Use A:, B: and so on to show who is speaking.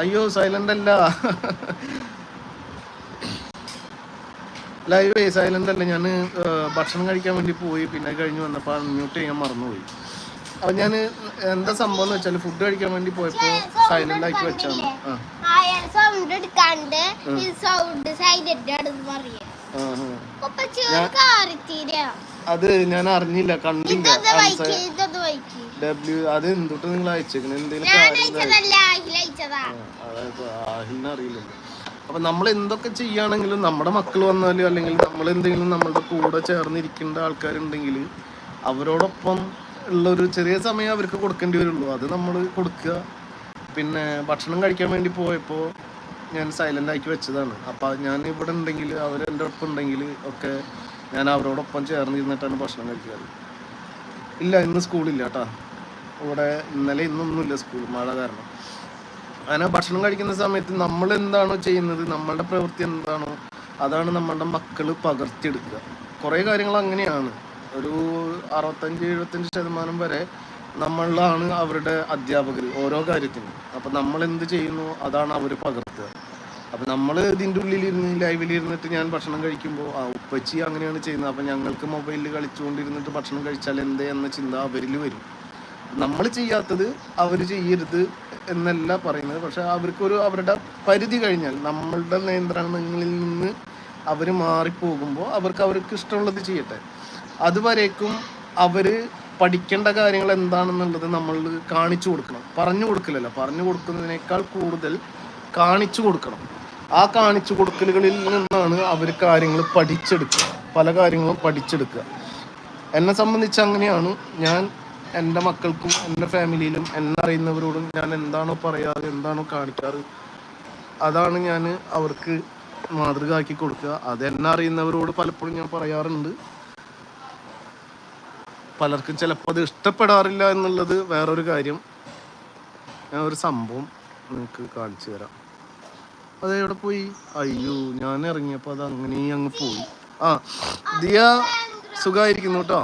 A: അയ്യോ സൈലന്റ് അല്ല. Live silent അല്ല. ഞാൻ ഭക്ഷണം കഴിക്കാൻ വേണ്ടി പോയി. പിന്നെ കഴിഞ്ഞ് വന്നപ്പോൾ മ്യൂട്ട് ചെയ്യാൻ മറന്നുപോയി. അപ്പൊ ഞാൻ എന്താ സംഭവം എന്ന് വെച്ചാൽ ഫുഡ് കഴിക്കാൻ വേണ്ടി പോയപ്പോ സൈലന്റ് ആക്കി വെച്ചാണ്. അത് ഞാൻ അറിഞ്ഞില്ല കണ്ടില്ല. ഡബ്ല്യു അത് എന്തൊട്ട് നിങ്ങൾ അയച്ചേക്കണ? എന്തെങ്കിലും അറിയില്ലല്ലോ. അപ്പൊ നമ്മൾ എന്തൊക്കെ ചെയ്യുകയാണെങ്കിലും നമ്മുടെ മക്കൾ വന്നാലും അല്ലെങ്കിൽ നമ്മൾ എന്തെങ്കിലും നമ്മളുടെ കൂടെ ചേർന്നിരിക്കേണ്ട ആൾക്കാരുണ്ടെങ്കിൽ അവരോടൊപ്പം ഉള്ള ഒരു ചെറിയ സമയം അവർക്ക് കൊടുക്കേണ്ടി വരുള്ളൂ. അത് നമ്മൾ കൊടുക്കുക. പിന്നെ ഭക്ഷണം കഴിക്കാൻ വേണ്ടി പോയപ്പോൾ ഞാൻ സൈലന്റ് ആക്കി വെച്ചതാണ്. അപ്പോൾ ഞാൻ ഇവിടെ ഉണ്ടെങ്കിൽ അവർ എന്റെ ഒപ്പം ഉണ്ടെങ്കിൽ ഒക്കെ ഞാൻ അവരോടൊപ്പം ചേർന്നിരുന്നിട്ടാണ് ഭക്ഷണം കഴിക്കാറ്. ഇല്ല ഇന്ന് സ്കൂളില്ല കേട്ടോ. ഇവിടെ ഇന്നലെ ഇന്നൊന്നുമില്ല സ്കൂൾ മഴ കാരണം. അങ്ങനെ ഭക്ഷണം കഴിക്കുന്ന സമയത്ത് നമ്മൾ എന്താണോ ചെയ്യുന്നത് നമ്മളുടെ പ്രവൃത്തി എന്താണോ അതാണ് നമ്മളുടെ മക്കൾ പകർത്തിയെടുക്കുക. കുറേ കാര്യങ്ങൾ അങ്ങനെയാണ്. ഒരു അറുപത്തഞ്ച് എഴുപത്തഞ്ച് ശതമാനം വരെ നമ്മളാണ് അവരുടെ അധ്യാപകർ ഓരോ കാര്യത്തിനും. അപ്പം നമ്മൾ എന്ത് ചെയ്യുന്നു അതാണ് അവർ പകർത്തുക. അപ്പം നമ്മൾ ഇതിന്റെ ഉള്ളിലിരുന്ന് ലൈവിലിരുന്നിട്ട് ഞാൻ ഭക്ഷണം കഴിക്കുമ്പോൾ ആ ഉപ്പച്ചി അങ്ങനെയാണ് ചെയ്യുന്നത്. അപ്പം ഞങ്ങൾക്ക് മൊബൈലിൽ കളിച്ചുകൊണ്ടിരുന്നിട്ട് ഭക്ഷണം കഴിച്ചാൽ എന്തേ? എന്ന ചിന്ത അവരിൽ വരും. നമ്മൾ ചെയ്യാത്തത് അവർ ചെയ്യരുത്. എന്നല്ല പറയുന്നത്. പക്ഷെ അവർക്കൊരു അവരുടെ പരിധി കഴിഞ്ഞാൽ നമ്മളുടെ നിയന്ത്രണങ്ങളിൽ നിന്ന് അവർ മാറിപ്പോകുമ്പോൾ അവർക്ക് അവർക്ക് ഇഷ്ടമുള്ളത് ചെയ്യട്ടെ. അതുവരേക്കും അവർ പഠിക്കേണ്ട കാര്യങ്ങൾ എന്താണെന്നുള്ളത് നമ്മൾ കാണിച്ചു കൊടുക്കണം. പറഞ്ഞു കൊടുക്കില്ലല്ലോ പറഞ്ഞു കൊടുക്കുന്നതിനേക്കാൾ കൂടുതൽ കാണിച്ചു കൊടുക്കണം. ആ കാണിച്ചു കൊടുക്കലുകളിൽ നിന്നാണ് അവർ കാര്യങ്ങൾ പഠിച്ചെടുക്കുക. പല കാര്യങ്ങളും പഠിച്ചെടുക്കുക. എന്നെ സംബന്ധിച്ച് അങ്ങനെയാണ് ഞാൻ എന്റെ മക്കൾക്കും എന്റെ ഫാമിലിയിലും എന്നെ അറിയുന്നവരോടും ഞാൻ എന്താണോ പറയാറ് എന്താണോ കാണിക്കാറ് അതാണ് ഞാൻ അവർക്ക് മാതൃക ആക്കി കൊടുക്കുക. അത് എന്നെ അറിയുന്നവരോട് പലപ്പോഴും ഞാൻ പറയാറുണ്ട്. പലർക്കും ചിലപ്പോൾ അത് ഇഷ്ടപ്പെടാറില്ല എന്നുള്ളത് വേറൊരു കാര്യം. ഞാൻ ഒരു സംഭവം നിങ്ങൾക്ക് കാണിച്ചു തരാം. അത് എവിടെ പോയി? അയ്യോ ഞാൻ ഇറങ്ങിയപ്പോൾ അത് അങ്ങനെ അങ്ങ് പോയി. ആ ദിയ സുഖമായിരിക്കുന്നു കേട്ടോ?